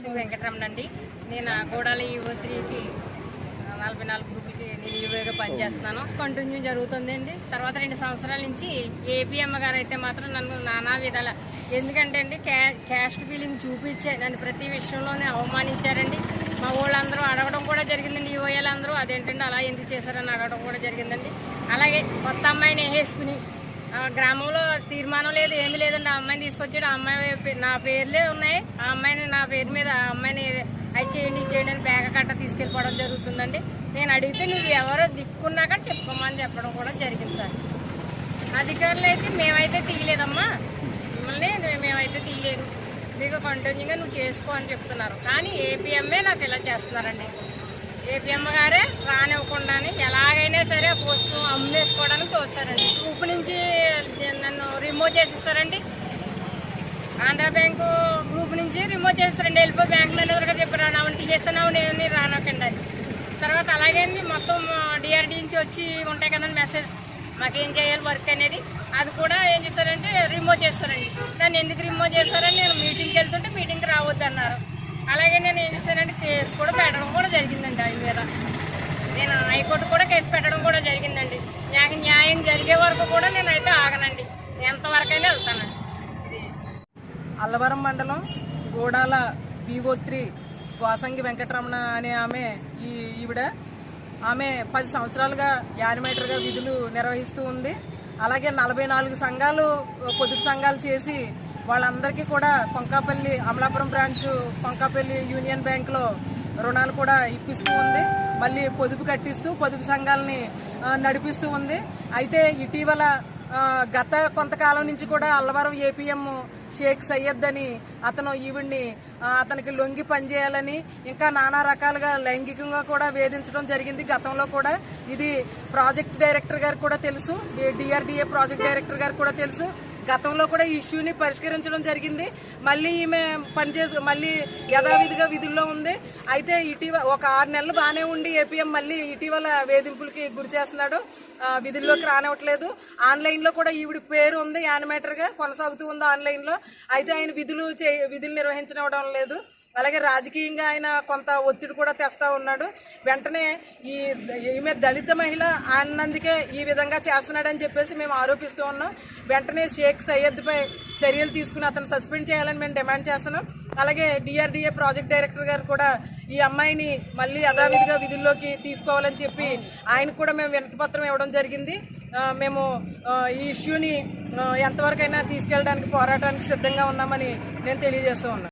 శ్రీ వెంకటరమణ అండి. నేను గోడాల యువత్రికి నలభై నాలుగు గ్రూపులకి నేను యువగా పనిచేస్తున్నాను. కంటిన్యూ జరుగుతుందండి తర్వాత రెండు సంవత్సరాల నుంచి ఏపీఎం గారు అయితే మాత్రం నన్ను నానా విధాల ఎందుకంటే అండి క్యా క్యాస్ట్ ఫీలింగ్ చూపించే నన్ను ప్రతి విషయంలోనే అవమానించారండి. మా వాళ్ళందరూ అడగడం కూడా జరిగిందండి. యువయ్యలందరూ అదేంటండి అలా ఎందుకు చేశారని అడగడం కూడా జరిగిందండి. అలాగే కొత్త అమ్మాయిని వేసుకుని గ్రామంలో తీర్మానం లేదు ఏమీ లేదండి. ఆ అమ్మాయిని తీసుకొచ్చాడు. ఆ అమ్మాయి నా పేర్లే ఉన్నాయి. ఆ అమ్మాయిని నా పేరు మీద ఆ అమ్మాయిని అది చేయండి చేయండి అని బ్యాగ కట్ట తీసుకెళ్ళిపోవడం జరుగుతుందండి. నేను అడిగితే నువ్వు ఎవరో దిక్కున్నాక చెప్పుకోమని చెప్పడం కూడా జరిగింది సార్. అధికారులు అయితే మేమైతే తీయలేదమ్మా. మిమ్మల్ని మేమైతే తీయలేదు. మీకు కంటిన్యూగా నువ్వు చేసుకో అని చెప్తున్నారు. కానీ ఏపీఎంఏ నాకు ఇలా చేస్తున్నారండి. ఏపీఎం గారే రానివ్వకుండానే ఎలా సరే ఆ పోస్ట్ అమ్మేసుకోవడానికి తోచారండి గ్రూప్ నుంచి నన్ను రిమూవ్ చేసిస్తారండి. ఆంధ్ర బ్యాంకు గ్రూప్ నుంచి రిమూవ్ చేస్తారండి వెళ్ళిపోయి బ్యాంక్ మేనేజర్ గారు చెప్పారు అవును తీసేస్తున్నావు నేను రానకండి అని తర్వాత అలాగే మొత్తం డిఆర్డి నుంచి వచ్చి ఉంటాయి కదండి మెసేజ్ మాకేం చేయాలి వర్క్ అనేది. అది కూడా ఏం చేస్తారంటే రిమూవ్ చేస్తారండి. దాన్ని ఎందుకు రిమూవ్ చేస్తారని నేను మీటింగ్కి వెళ్తుంటే మీటింగ్కి రావద్దు అన్నారు. అలాగే నేను ఏం చేస్తానంటే కేసు కూడా పెట్టడం కూడా జరిగిందండి ఆయన మీద నేను హైకోర్టు కూడా కేసు పెట్టడం కూడా జరిగిందండి. నాకు న్యాయం జరిగే వరకు కూడా నేను అయితే వెళ్తానండి. అల్లవరం మండలం గోడాల పీఓ త్రీ వాసంగి వెంకటరమణ అనే ఆమె ఈ ఈవిడ. ఆమె పది సంవత్సరాలుగా యానిమేటర్గా విధులు నిర్వహిస్తూ ఉంది. అలాగే నలభై నాలుగు సంఘాలు పొదుపు సంఘాలు చేసి వాళ్ళందరికీ కూడా కొంకాపల్లి అమలాపురం బ్రాంచ్ కొంకాపల్లి యూనియన్ బ్యాంక్లో రుణాలు కూడా ఇప్పిస్తూ ఉంది. మళ్ళీ పొదుపు కట్టిస్తూ పొదుపు సంఘాలని నడిపిస్తూ ఉంది. అయితే ఇటీవల గత కొంతకాలం నుంచి కూడా అల్లవరం ఏపీఎం షేక్ సయ్యద్ అని అతను ఈవిడ్ని అతనికి లొంగి పనిచేయాలని ఇంకా నానా రకాలుగా లైంగికంగా కూడా వేధించడం జరిగింది. గతంలో కూడా ఇది ప్రాజెక్ట్ డైరెక్టర్ గారు కూడా తెలుసు. డిఆర్డిఏ ప్రాజెక్ట్ డైరెక్టర్ గారు కూడా తెలుసు. గతంలో కూడా ఈ ఇష్యూని పరిష్కరించడం జరిగింది. మళ్ళీ ఈమె పనిచేసు మళ్ళీ యథావిధిగా విధుల్లో ఉంది. అయితే ఇటీవల ఒక ఆరు నెలలు బాగానే ఉండి ఏపీఎం మళ్ళీ ఇటీవల వేధింపులకి గురి చేస్తున్నాడు. విధుల్లోకి రానివ్వట్లేదు. ఆన్లైన్లో కూడా ఈవిడ పేరు ఉంది యానిమేటర్గా కొనసాగుతూ ఉంది ఆన్లైన్లో. అయితే ఆయన విధులు చే విధులు నిర్వహించనివ్వడం లేదు. అలాగే రాజకీయంగా ఆయన కొంత ఒత్తిడి కూడా తెస్తా ఉన్నాడు. వెంటనే ఈ ఈమె దళిత మహిళ అన్నందుకే ఈ విధంగా చేస్తున్నాడని చెప్పేసి మేము ఆరోపిస్తూ ఉన్నాం. వెంటనే షేక్ సయ్యద్పై చర్యలు తీసుకుని అతను సస్పెండ్ చేయాలని మేము డిమాండ్ చేస్తున్నాం. అలాగే డిఆర్డిఏ ప్రాజెక్ట్ డైరెక్టర్ గారు కూడా ఈ అమ్మాయిని మళ్ళీ యథావిధిగా విధుల్లోకి తీసుకోవాలని చెప్పి ఆయనకు కూడా మేము వినతిపత్రం ఇవ్వడం జరిగింది. మేము ఈ ఇష్యూని ఎంతవరకైనా తీసుకెళ్ళడానికి పోరాటానికి సిద్ధంగా ఉన్నామని నేను తెలియజేస్తూ ఉన్నాను.